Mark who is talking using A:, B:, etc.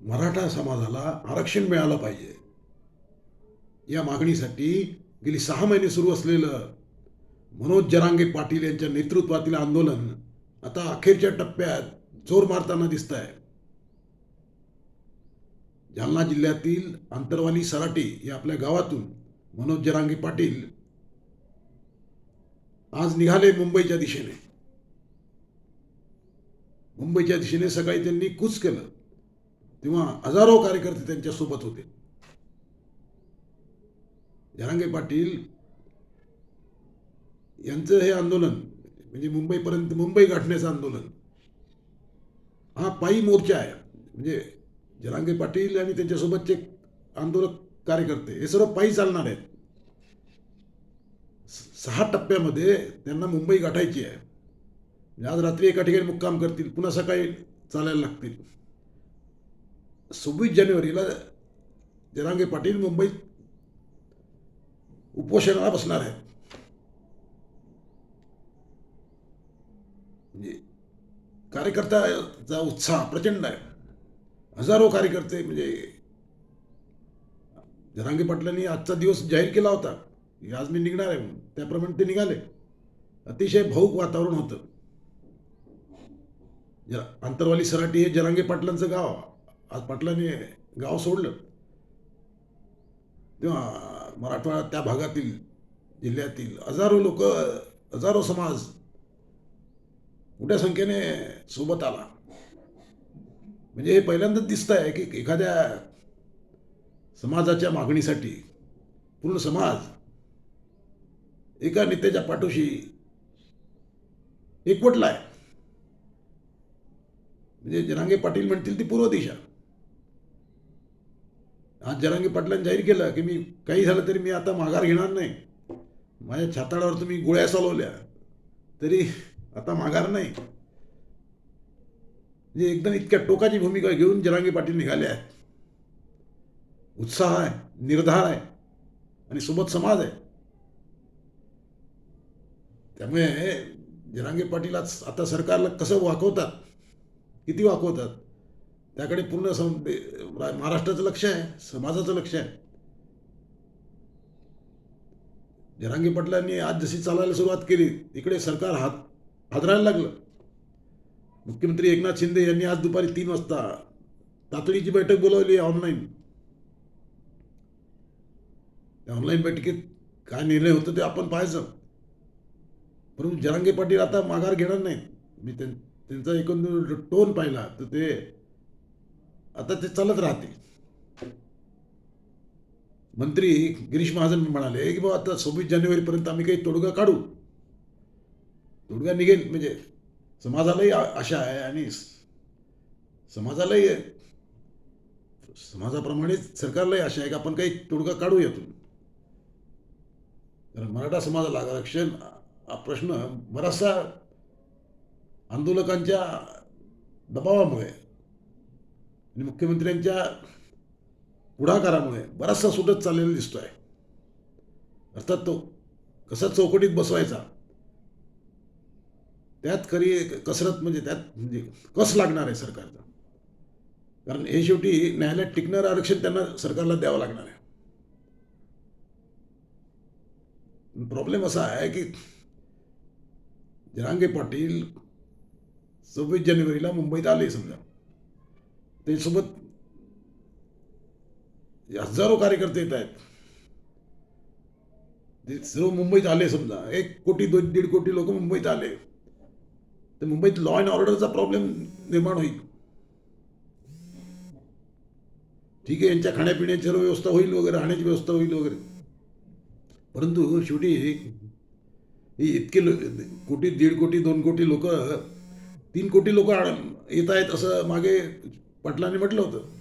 A: मराठा समाजाला आरक्षण मिळालं पाहिजे. या मागणीसाठी गेली सहा महिने सुरू असलेलं मनोज जरांगे पाटील यांच्या नेतृत्वातील आंदोलन आता अखेरच्या टप्प्यात जोर मारताना दिसत आहे जालना जिल्ह्यातील आंतरवाली सराटे या आपल्या गावातून मनोज जरांगे पाटील आज निघाले मुंबईच्या दिशेने. मुंबईच्या दिशेने सकाळी त्यांनी कूच केलं. तेव्हा हजारो कार्यकर्ते त्यांच्यासोबत होते. जरांगे पाटील यांचं हे आंदोलन म्हणजे मुंबईपर्यंत मुंबई गाठण्याचं आंदोलन हा पायी मोर्चा आहे. म्हणजे जरांगे पाटील आणि त्यांच्यासोबतचे आंदोलक कार्यकर्ते हे सर्व पायी चालणार आहेत. सहा टप्प्यामध्ये त्यांना मुंबई गाठायची आहे. म्हणजे आज रात्री एका ठिकाणी मुक्काम करतील पुन्हा सकाळी चालायला लागतील. सव्वीस जानेवारीला जरांगे पाटील मुंबईत उपोषणाला बसणार आहेत. म्हणजे कार्यकर्त्याचा उत्साह प्रचंड आहे. हजारो कार्यकर्ते म्हणजे जरांगे पाटलांनी आजचा दिवस जाहीर केला होता. की आज मी निघणार आहे त्याप्रमाणे ते निघाले. अतिशय भाऊक वातावरण होतं. ज आंतरवाली सराटी हे जरांगे पाटलांचं गाव आज पाटलांनी गाव सोडलं. तेव्हा मराठवाडा त्या भागातील जिल्ह्यातील हजारो लोक हजारो समाज मोठ्या संख्येने सोबत आला. म्हणजे हे पहिल्यांदाच दिसत आहे की एखाद्या समाजाच्या मागणीसाठी पूर्ण समाज एका नेत्याच्या पाठोशी एकवटला आहे म्हणजे जनांगे पाटील म्हणतील ती पूर्व दिशा. आज जरांगी पाटलांनी जाहीर केलं की मी काही झालं तरी मी आता माघार घेणार नाही. माझ्या छाताडावर तुम्ही गोळ्या चालवल्या तरी आता माघार नाही. म्हणजे एकदम इतक्या टोकाची भूमिका घेऊन जरांगी पाटील निघाले आहेत. उत्साह आहे निर्धार आहे आणि सोबत समाज आहे. त्यामुळे जरांगे पाटील आज आता सरकारला कसं वाकवतात किती वाकवतात? त्याकडे पूर्ण सम महाराष्ट्राचं लक्ष आहे समाजाचं लक्ष आहे. जरांगी पाटलांनी आज जशी चालायला सुरुवात केली इकडे सरकार हात हादरायला लागलं. मुख्यमंत्री एकनाथ शिंदे यांनी आज दुपारी तीन वाजता तातडीची बैठक बोलावली ऑनलाईन. त्या ऑनलाईन बैठकीत काय निर्णय होतो ते आपण पाहायचं. परंतु जरांगे पाटील आता माघार घेणार नाहीत. मी त्यांचा एकंदर टोन पाहिला तर ते आता ते चालत राहतील. मंत्री गिरीश महाजन म्हणाले की बाबा आता सव्वीस जानेवारीपर्यंत आम्ही काही तोडगा काढू. तोडगा निघेल म्हणजे समाजालाही आशा आहे आणि समाजालाही समाजाप्रमाणे सरकारलाही आशा आहे की आपण काही तोडगा काढू यातून. कारण मराठा समाजाला आरक्षण हा प्रश्न बराचसा आंदोलकांच्या दबावामुळे आणि मुख्यमंत्र्यांच्या पुढाकारामुळे बराचसा सुटत चाललेला दिसतोय. अर्थात तो कसा चौकटीत बसवायचा? त्यात खरी कसरत म्हणजे त्यात म्हणजे कस लागणार आहे सरकारचा? कारण हे शेवटी न्यायालयात टिकणारं आरक्षण त्यांना सरकारला द्यावं लागणार आहे. प्रॉब्लेम असा आहे की जरांगे पाटील सव्वीस जानेवारीला मुंबईत आले समजा. त्याच्यासोबत हजारो कार्यकर्ते येत आहेत. ते सर्व मुंबईत आले समजा. एक कोटी दोन दीड कोटी लोक मुंबईत आले. तर मुंबईत लॉ अँड ऑर्डरचा प्रॉब्लेम निर्माण होईल. ठीक आहे यांच्या खाण्यापिण्याची सर्व व्यवस्था होईल वगैरे राहण्याची व्यवस्था होईल वगैरे. परंतु शेवटी इतके लो कोटी दीड कोटी दोन कोटी लोक तीन कोटी लोक येत आहेत असं मागे पाटलांनी म्हटलं होतं.